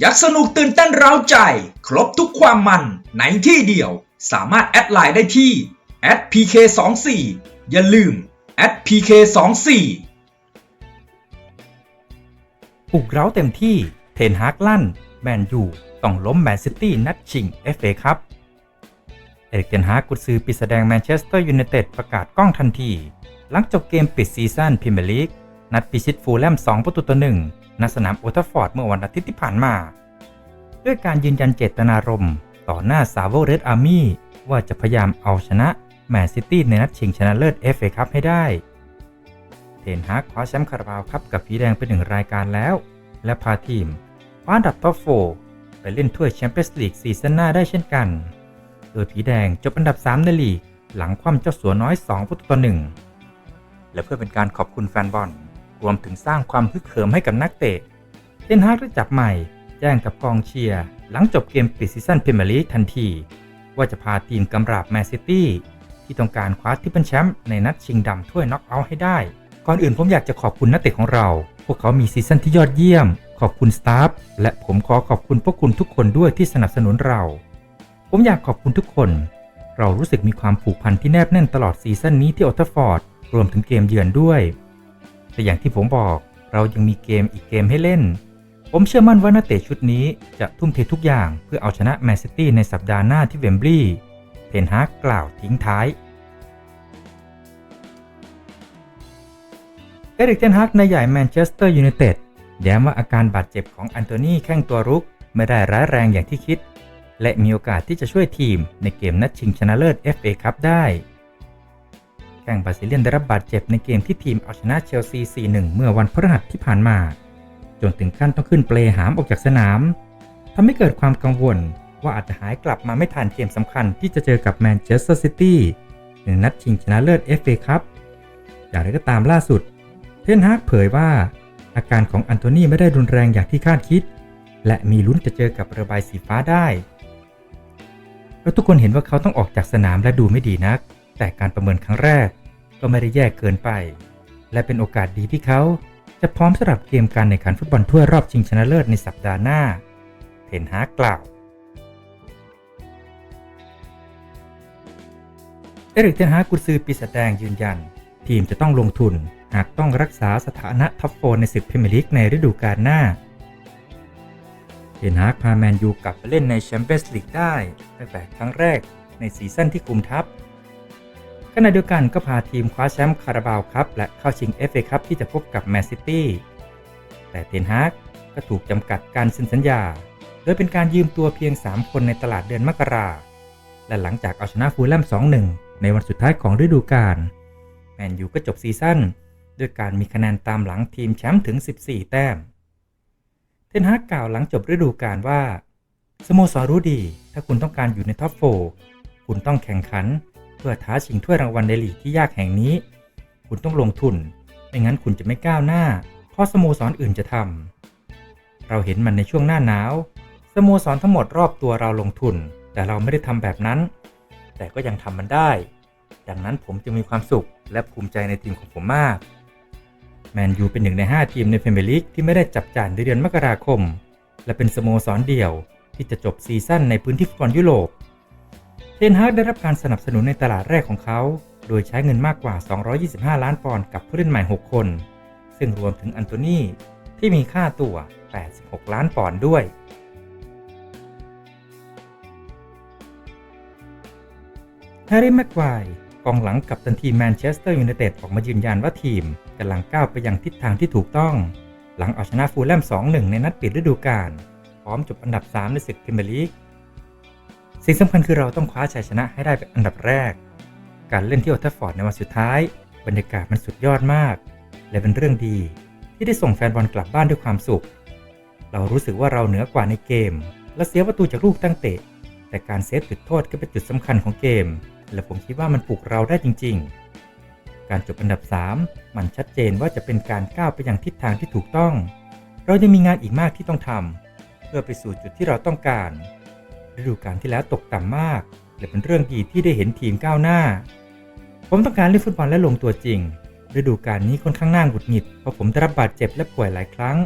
อยากสนุกตื่นเต้นเร้าใจ ครบทุกความมันในที่เดียว สามารถแอดไลน์ได้ที่ @pk24 อย่าลืม @pk24 ปลุกเร้าเต็มที่เทนฮากลั่น แมนยูต้องล้มแมนซิตี้นัดชิง FA ครับ เอริกเทนฮากกุญซือปิดแสดงแมนเชสเตอร์ยูไนเต็ดประกาศกล้องทันที หลังจบเกมปิดซีซั่นพรีเมียร์ลีกนัดพิชิตฟูลแลม2ประตูต่อหนึ่ง ณสนามโอทัฟฟอร์ดเมื่อวันอาทิตย์ที่ผ่านมา ด้วยการยืนยันเจตนารมณ์ต่อหน้าซาโวเรดอาร์มี่ว่าจะพยายามเอาชนะแมนซิตี้ในนัดชิงชนะเลิศ FA คัพให้ได้ เทนฮากคว้าแชมป์คาราบาวครับกับผีแดงเป็นหนึ่งรายการแล้ว และพาทีมคว้าอันดับท็อปโฟไปเล่นถ้วยแชมเปี้ยนส์ลีกซีซั่นหน้าได้เช่นกัน โดยผีแดงจบอันดับ 3 ในลีก หลังคว่ำเจ้าสัวน้อย 2 ประตูต่อหนึ่งและเพื่อเป็นการขอบคุณแฟนบอล รวมถึงสร้างความฮึกเหิมให้กับนักเตะเทนฮากได้จับใหม่ แจ้งกับกองเชียร์ หลังจบเกมปิดซีซั่นพรีเมียร์ลีกทันที ว่าจะพาทีมกำราบแมนซิตี้ที่ต้องการคว้าทิปเปิลแชมป์ในนัดชิงดำถ้วยน็อกเอาท์ให้ได้ ก่อนอื่นผมอยากจะขอบคุณนักเตะของเรา พวกเขามีซีซั่นที่ยอดเยี่ยม ขอบคุณสตาฟและผมขอขอบคุณพวกคุณทุกคนด้วยที่สนับสนุนเรา ผมอยากขอบคุณทุกคน เรารู้สึกมีความผูกพันที่แนบแน่นตลอดซีซั่นนี้ที่ออตเทฟอร์ดรวมถึงเกมเยือนด้วย แต่อย่างที่ผมบอกเรายังมีเกมอีกเกมให้เล่น ผมเชื่อมั่นว่านักเตะชุดนี้จะทุ่มเททุกอย่างเพื่อเอาชนะแมนซิตี้ในสัปดาห์หน้าที่เวมบลีย์เทนฮากกล่าวทิ้งท้ายเอริกเทนฮักนายใหญ่แมนเชสเตอร์ยูไนเต็ดแย้มว่าอาการบาดเจ็บของอันโตนีแข้งตัวรุก ไม่ได้ร้ายแรงอย่างที่คิด และมีโอกาสที่จะช่วยทีมในเกมนัดชิงชนะเลิศ FA คัพได้ แข้งบาซิเลียนได้รับบาดเจ็บในเกมที่ทีมเอาชนะเชลซี 4-1 เมื่อวันพฤหัสที่ผ่านมา จนถึงขั้นต้องขึ้นเปลหามออกจากสนามทำให้เกิดความกังวลว่าอาจจะหายกลับมาไม่ทันเกมสำคัญที่จะเจอกับแมนเชสเตอร์ซิตี้ในนัดชิงชนะเลิศ FA คัพอย่างไรก็ตามล่าสุด เทนฮากเผยว่า อาการของอันโทนีไม่ได้รุนแรงอย่างที่คาดคิด และมีลุ้นจะเจอกับเระบายสีฟ้าได้แล้วทุกคนเห็นว่าเขาต้องออกจากสนามและดูไม่ดีนัก แต่การประเมินครั้งแรกก็ไม่ได้แย่เกินไป และเป็นโอกาสดีที่เขาจะพร้อมสำหรับเกมการแข่งขันฟุตบอลถ้วยรอบชิงชนะเลิศในสัปดาห์หน้า เทนฮากกล่าว เอริกเทนฮากกุซือปีศาจแดงยืนยัน ทีมจะต้องลงทุนหากต้องรักษาสถานะท็อปโฟร์ในศึกพรีเมียร์ลีกในฤดูกาลหน้าเทนฮากพาแมนยูกลับไปเล่นในแชมเปี้ยนส์ลีกได้ตั้งแต่ครั้งแรกในซีซั่นที่คุมทัพ ขณะเดียวกันก็พาทีมคว้าแชมป์คาราบาวครับ และเข้าชิง FA คัพที่จะพบกับแมนซิตี้แต่เทนฮากก็ถูกจำกัดการเซ็นสัญญา โดยเป็นการยืมตัวเพียง 3 คนในตลาดเดือนมกราและหลังจากเอาชนะฟูลแลม2-1 ในวันสุดท้ายของฤดูกาลแมนยูก็จบซีซั่นด้วยการมีคะแนนตามหลังทีมแชมป์ถึง 14 แต้ม เทนฮากกล่าวหลังจบฤดูกาลว่าสโมสรรู้ดี ถ้าคุณต้องการอยู่ในท็อปโฟคุณต้องแข่งขัน พื่อท้าชิงถ้วยรางวัลในลีกที่ยากแห่งนี้ คุณต้องลงทุน ไม่งั้นคุณจะไม่ก้าวหน้า เพราะสโมสรออื่นจะทำเราเห็นมันในช่วงหน้าหนาว สโมสรทั้งหมดรอบตัวเราลงทุน แต่เราไม่ได้ทำแบบนั้น แต่ก็ยังทำมันได้ ดังนั้นผมจึงมีความสุขและภูมิใจในทีมของผมมาก แมนยูเป็นหนึ่งใน 5 ทีมในพรีเมียร์ลีกที่ไม่ได้จับจ่ายในเดือนมกราคม และเป็นสโมสรเดี่ยวที่จะจบซีซั่นในพื้นที่ฟุตบอลยุโรป เทนฮากได้รับการสนับสนุนในตลาดแรกของเขา โดยใช้เงินมากกว่า 225 ล้านปอนด์กับผู้เล่นใหม่ 6 คน ซึ่งรวมถึงอันโตนีที่มีค่าตัว 86 ล้านปอนด์ด้วย แฮร์รี่แม็กควายกองหลังกับตันทีมแมนเชสเตอร์ยูไนเต็ดออกมายืนยันว่าทีมกำลังก้าวไปยังทิศทางที่ถูกต้อง หลังเอาชนะฟูลแลม 2-1 ในนัดปิดฤดูกาล พร้อมจบอันดับ 3 ในศึกพรีเมียร์ลีก สิ่งสำคัญคือเราต้องคว้าชัยชนะให้ได้เป็นอันดับแรก การเล่นที่โอลด์แทัฟฟอร์ดในวันสุดท้าย บรรยากาศมันสุดยอดมาก และเป็นเรื่องดี ที่ได้ส่งแฟนบอลกลับบ้านด้วยความสุข เรารู้สึกว่าเราเหนือกว่าในเกม และเสียประตูจากลูกตั้งเตะ แต่การเซฟจุดโทษก็เป็นจุดสำคัญของเกม และผมคิดว่ามันปลุกเราได้จริง ๆ การจบอันดับ 3 มันชัดเจนว่าจะเป็นการก้าวไปอยังทิศทางที่ถูกต้อง เรายังมีงานอีกมากที่ต้องทำเพื่อไปสู่จุดที่เราต้องการ ฤดูกาลที่แล้วตกต่ำมากและเป็นเรื่องดีที่ได้เห็นทีมก้าวหน้า ผมต้องการเล่นฟุตบอลและลงตัวจริง ฤดูกาลนี้ค่อนข้างน่าหงุดหงิดเพราะผมได้รับบาดเจ็บและป่วยหลายครั้ง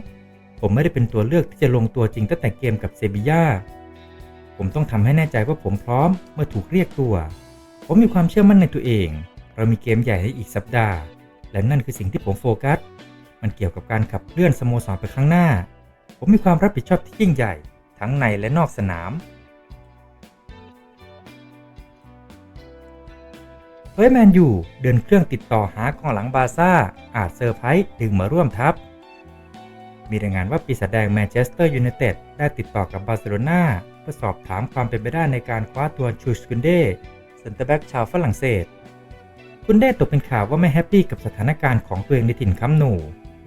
ผมไม่ได้เป็นตัวเลือกที่จะลงตัวจริงตั้งแต่เกมกับเซบีย่าผมต้องทำให้แน่ใจว่าผมพร้อมเมื่อถูกเรียกตัว ผมมีความเชื่อมั่นในตัวเอง เรามีเกมใหญ่ในอีกสัปดาห์ และนั่นคือสิ่งที่ผมโฟกัส มันเกี่ยวกับการขับเคลื่อนสโมสรไปข้างหน้า ผมมีความรับผิดชอบที่ยิ่งใหญ่ ทั้งในและนอกสนาม เฮ้ยแมนยูเดินเครื่องติดต่อหากองหลังบาซ่า อาจเซอร์ไพรส์ดึงมาร่วมทัพ มีรายงานว่าปีศาจแดงแมนเชสเตอร์ยูไนเต็ดได้ติดต่อกับบาร์เซโลนาเพื่อสอบถามความเป็นไปได้ในการคว้าตัวชูสกุนเดเซนเตอร์แบ็กชาวฝรั่งเศสคุณเด้ตกเป็นข่าวว่าไม่แฮปปี้กับสถานการณ์ของตัวเองในถิ่นคัมป์นู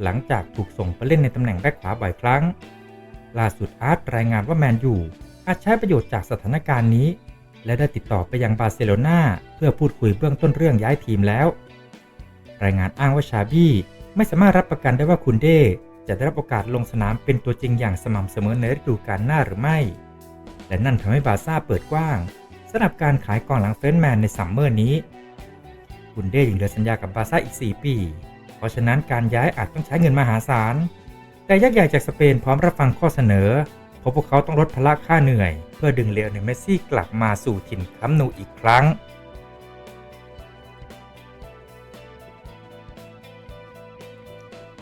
หลังจากถูกส่งไปเล่นในตำแหน่งแบ็กขวาบ่อยครั้ง ล่าสุดอาร์ตรายงานว่าแมนยูอาจใช้ประโยชน์จากสถานการณ์นี้ และได้ติดต่อไปยังบาร์เซโลนาเพื่อพูดคุยเบื้องต้นเรื่องย้ายทีมแล้ว รายงานอ้างว่าชาบี้ไม่สามารถรับประกันได้ว่าคุณเด้จะได้รับโอกาสลงสนามเป็นตัวจริงอย่างสม่ำเสมอในฤดูกาลหน้าหรือไม่ และนั่นทำให้บาร์ซ่าเปิดกว้างสำหรับการขายกองหลังเฟรนแมนในซัมเมอร์นี้ คุณเด้ยังเหลือสัญญากับบาร์ซ่าอีก 4 ปี เพราะฉะนั้นการย้ายอาจต้องใช้เงินมหาศาล แต่ยักษ์ใหญ่จากสเปนพร้อมรับฟังข้อเสนอ เพราะพวกเขาต้องลดภาระค่าเหนื่อย เพื่อดึงเลโอเนลเมสซี่กลับมาสู่ถิ่นคัมนูอีกครั้ง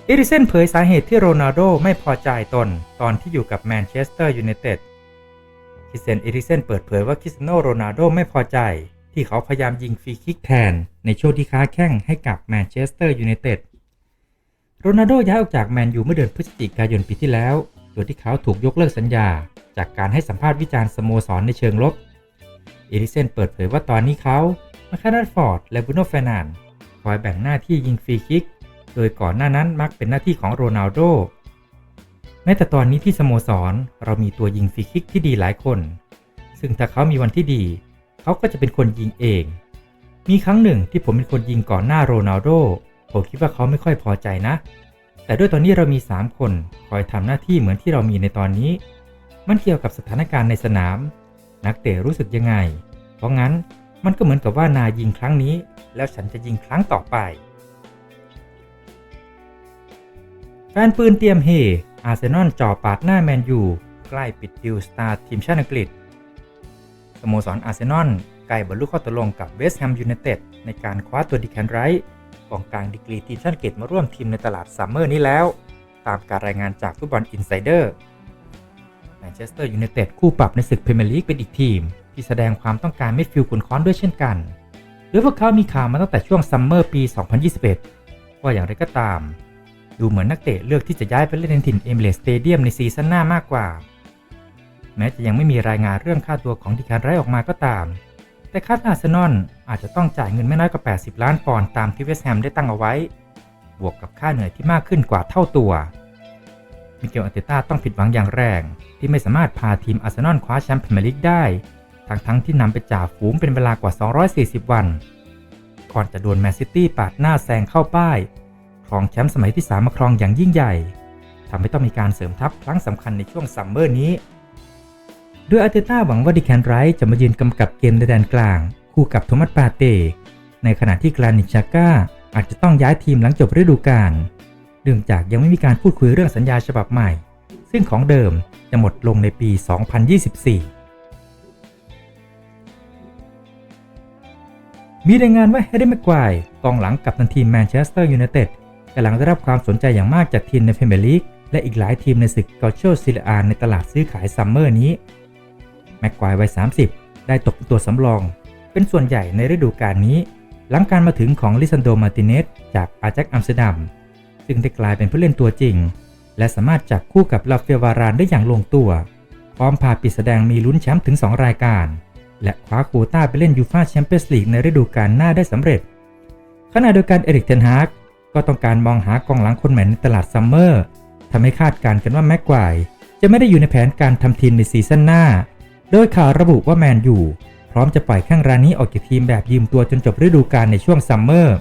เอริเซนเผยสาเหตุที่โรนัลโดไม่พอใจตน ตอนที่อยู่กับแมนเชสเตอร์ยูไนเต็ดคริสเซนเอริเซนเปิดเผยว่าคริสเตียโนโรนัลโดไม่พอใจ ที่เขาพยายามยิงฟรีคิกแทน ในช่วงที่ค้าแข้งให้กับแมนเชสเตอร์ยูไนเต็ดโรนัลโดย้ายออกจากแมนยูเมื่อเดือนพฤศจิกายนปีที่แล้ว ดยที่เขาถูกยกเลิกสัญญา จากการให้สัมภาษณ์วิจารณ์สโมสรในเชิงลบ เอริเซนเปิดเผยว่าตอนนี้เขามาคาร์ดฟอร์ด และบูโนเฟนานคอยแบ่งหน้าที่ยิงฟรีคิก โดยก่อนหน้านั้นมักเป็นหน้าที่ของโรนัลโดแม้แต่ตอนนี้ที่สโมสรเรามีตัวยิงฟรีคิกที่ดีหลายคน ซึ่งถ้าเขามีวันที่ดี เขาก็จะเป็นคนยิงเอง มีครั้งหนึ่งที่ผมเป็นคนยิงก่อนหน้าโรนัลโดผมคิดว่าเขาไม่ค่อยพอใจนะ แต่ด้วยตอนนี้เรามี 3 คนคอยทำหน้าที่เหมือนที่เรามีในตอนนี้ มันเกี่ยวกับสถานการณ์ในสนาม นักเตะรู้สึกยังไง เพราะงั้นมันก็เหมือนกับว่านายยิงครั้งนี้ แล้วฉันจะยิงครั้งต่อไป แฟนปืนเตรียมเฮ อาร์เซนอลจ่อปาดหน้าแมนยูใกล้ปิดดิวสตาร์ทีมชาติอังกฤษ สโมสรอาร์เซนอลใกล้บรรลุข้อตกลงกับเวสต์แฮมยูไนเต็ดในการคว้าตัวดิแคนไรท์ กองกลางดีกรีทีมชาติอังกฤษมาร่วมทีมในตลาดซัมเมอร์นี้แล้ว ตามการรายงานจากฟุตบอลอินไซเดอร์แมนเชสเตอร์ยูไนเต็ดคู่ปรับในศึกพรีเมียร์ลีกเป็นอีกทีม ที่แสดงความต้องการไมิดฟิลขุนค้อนด้วยเช่นกันโดยพวกเขามีข่าวมาตั้งแต่ช่วงซัมเมอร์ปี 2021 ว่าอย่างไรก็ตาม ดูเหมือนนักเตะเลือกที่จะย้ายไปเล่นในถิ่นเอมิเรตสเตเดียมในซีซั่นหน้ามากกว่า แม้จะยังไม่มีรายงานเรื่องค่าตัวของดิแคนไรออกมาก็ตาม แต่คาดอาร์เซนอลอาจจะต้องจ่ายเงินไม่น้อยกว่า 80 ล้านปอนด์ตามที่เวสต์แฮมได้ตั้งเอาไว้ บวกกับค่าเหนื่อยที่มากขึ้นกว่าเท่าตัว มิเกลอันเตต้าต้องผิดหวังอย่างแรง ที่ไม่สามารถพาทีมอาร์เซนอลคว้าแชมป์พรีเมียร์ลีกได้ ทั้งทั้งๆที่นำไปจ่าฝูงเป็นเวลากว่า 240 วัน ก่อนจะโดนแมนซิตี้ปาดหน้าแซงเข้าป้ายครองแชมป์สมัยที่3มาครองอย่างยิ่งใหญ่ทำให้ต้องมีการเสริมทัพครั้งสำคัญในช่วงซัมเมอร์นี้ โดยอาร์เตต้าหวังว่าดิแคนไรท์จะมายืนกำกับเกมในแดนกลาง คู่กับโทมัสปาเต้ในขณะที่กรานิชาก้าอาจจะต้องย้ายทีมหลังจบฤดูกาลเนื่องจากยังไม่มีการพูดคุยเรื่องสัญญาฉบับใหม่ ซึ่งของเดิมจะหมดลงในปี 2024มีรายงานว่าแฮร์รี่แม็กควายกองหลังกับทันทีมแมนเชสเตอร์ยูไนเต็ดกำลังได้รับความสนใจอย่างมากจากทีมในพรีเมียร์ลีกและอีกหลายทีมในศึกกอลเชลซิลอาในตลาดซื้อขายซัมเมอร์นี้ แม็กควายวัย 30 ได้ตกเป็นตัวสำรอง เป็นส่วนใหญ่ในฤดูกาลนี้ หลังการมาถึงของลิซันโด มาติเนสจากอาแจ็คอัมสเตอร์ดัมซึ่งได้กลายเป็นผู้เล่นตัวจริง และสามารถจับคู่กับลาเฟียวารานได้อย่างลงตัว พร้อมพาปิดแสดงมีลุ้นแชมป์ถึง 2 รายการ และคว้าโควต้าไปเล่นยูฟาแชมเปี้ยนส์ลีกในฤดูกาลหน้าได้สำเร็จ ขณะเดียวกันเอริกเทนฮากก็ต้องการมองหากองหลังคนใหม่ในตลาดซัมเมอร์ทำให้คาดการณ์กันว่าแม็กควายจะไม่ได้อยู่ในแผนการทำทีมในซีซั่นหน้า โดยข่าวระบุว่าแมนยูพร้อมจะปล่อยแข้งรายนี้ออกจากทีมแบบยืมตัวจนจบฤดูกาลในช่วงซัมเมอร์